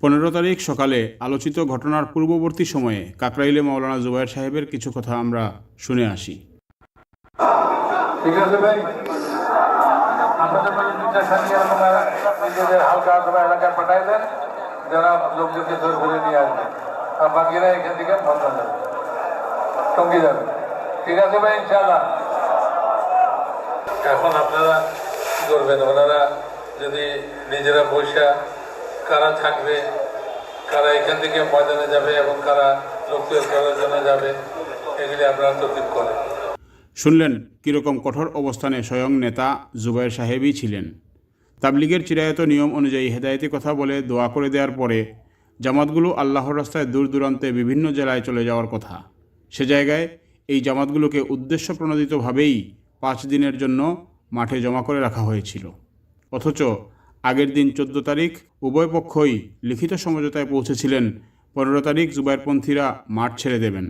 পনেরো তারিখ সকালে আলোচিত ঘটনার পূর্ববর্তী সময়ে কাকরাইলে মাওলানা জুবাইর সাহেবের কিছু কথা আমরা শুনে আসি। ঠিক আছে ভাই। এলাকায় যারা লোকজনকে আসবে আর বাকিরা এখান থেকে ঠিক আছে ভাই এখন আপনারা কি করবেন? ওনারা যদি নিজেরা বৈশা কারা থাকবে, কারা এখান থেকে ময়দানে যাবে এবং কারা লোক তৈরি করার জন্য যাবে, এগুলি আপনারা তফিক করেন। শুনলেন কীরকম কঠোর অবস্থানে স্বয়ং নেতা জুবাইর সাহেবই ছিলেন। তাবলিগের চিরায়ত নিয়ম অনুযায়ী হেদায়েতি কথা বলে দোয়া করে দেওয়ার পরে জামাতগুলো আল্লাহর রাস্তায় দূর দূরান্তে বিভিন্ন জেলায় চলে যাওয়ার কথা। সে জায়গায় এই জামাতগুলোকে উদ্দেশ্য প্রণোদিতভাবেই পাঁচ দিনের জন্য মাঠে জমা করে রাখা হয়েছিল। অথচ আগের দিন চোদ্দ তারিখ উভয় পক্ষই লিখিত সমঝোতায় পৌঁছেছিলেন। পনেরো তারিখ জুবাইরপন্থীরা মাঠ ছেড়ে দেবেন।